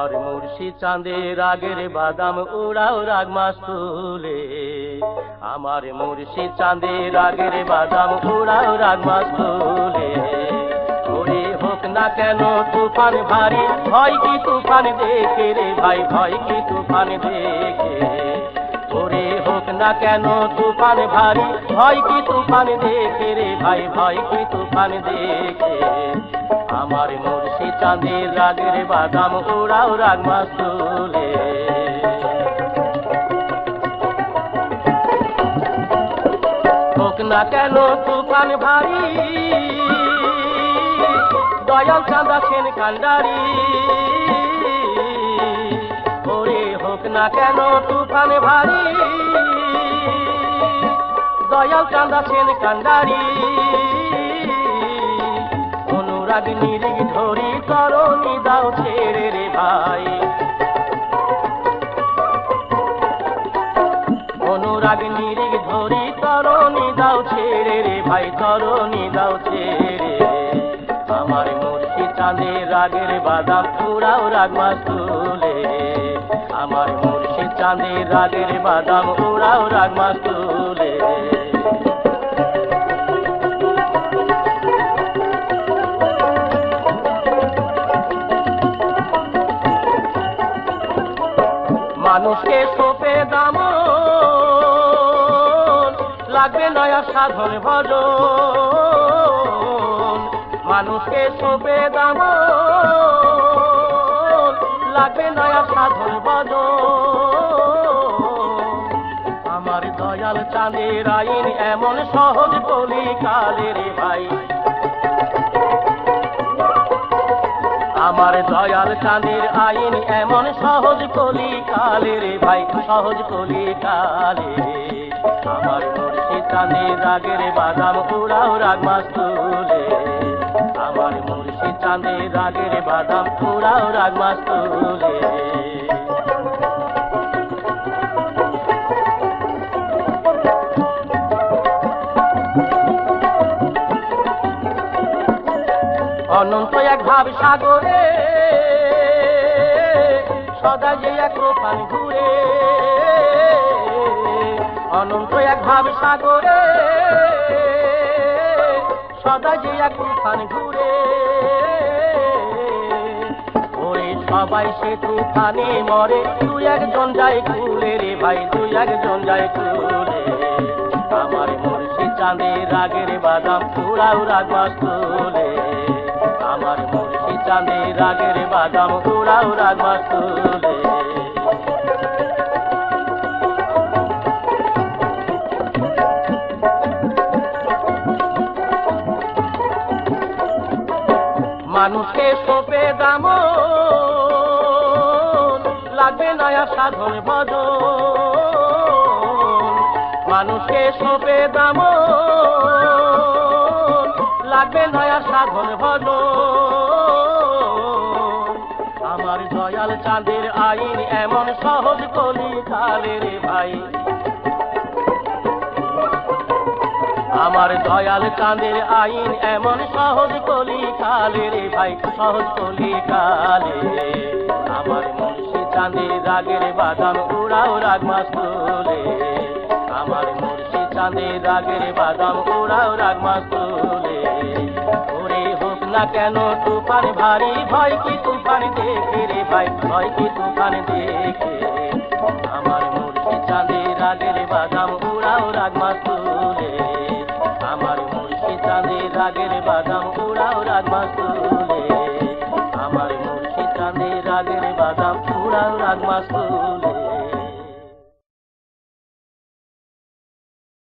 আমার মুর্শি চাঁদের আগের বাদাম উড়াও রাগ মাস তুলে। আমার মুর্শি চাঁদের আগের বাদাম উড়াও রাগ মাস তুলে। হোক না কেন তুফান ভারী, ভয় কি তুফান দেখে রে ভাই, ভয় কি তুফান দেখে। না কেন? তুফান ভারী। ভয় কি তুফান দেখে রে ভাই? ভয় কি তুফান দেখে? আমার মুর্শি চাঁদের রাগের বাদাম উড়াও রাগ মাস তুলে হোক না কেন তুফান ভারী। দয়াল চাঁদা সেন কান্ডারি। না কেন তুফান ভারী? দয়াল চাঁদা সেন কান্ডারি। অনুরাগ নিরিগ ধরি তরণী দাও ছেড়ে রে ভাই। অনুরাগ নিরিগ ধরি তরণী দাও ছেড়ে রে ভাই, তরণী দাও ছেড়ে। আমার মুর্শি চাঁদের রাগের বাদাম পুরাও রাগ মাস তুলে। আমার মুর্শি চাঁদের রাগের বাদাম, উড়াও রাগ মাস তুলে মানুষকে সোপে দাম লাগবে নয়া সাধন ভজন। মানুষকে সোপে দাম নয়া সাধন ভজন আমার দয়াল চাঁদের আইন এমন সহজ কলি কালের ভাই? আমার দয়াল চাঁদের আইন এমন সহজ কলি কালে রে ভাই? সহজ কলি কালে আমার মুর্শি চাঁদের রাগের বাদাম উড়াও রাগ মাস তুলে। আমার মুর্শি চাঁদের রাগের বাদাম রাগ মাস অনন্ত এক ভাব সাগরে, সদা যে এক রোপান ঘুরে। অনন্ত এক ভাব সাগরে, সদা যে এক তুফান ঘুরে। সবাই সে তুফানে মরে, তুই একজন যায় কুলে রে ভাই, তুই একজন যায় কুলে আমার মুর্শি চাঁদের রাগের বাদাম পুরাও রাগ মাস তুলে। আমার মুর্শি চাঁদের রাগের বাদাম উড়াও রাগ মাস তুলে। মানুষকে সোপে দাম লাগবে নয়া সাধন ভজন। মানুষকে সোপে দাম লাগবে নয়া সাধন ভজন। আমার দয়াল চাঁদের আইন এমন সহজ কলি রে ভাই। আমার দয়াল চাঁদের আইন এমন সহজ কলি কালে রে ভাই। সহজ কলি কালে আমার মুর্শি চাঁদের রাগের বাদাম উড়াও রাগ মাস তুলে আমার মুর্শি চাঁদের রাগের বাদাম উড়াও রাগ মাস তুলে ওরে হোক না কেন তুফান ভারী, ভয় কি তুফান দেখে রে ভাই, ভয় কি তুফান দেখে। আমার মুর্শি চাঁদের রাগের বাদাম উড়াও রাগ মাস তুলে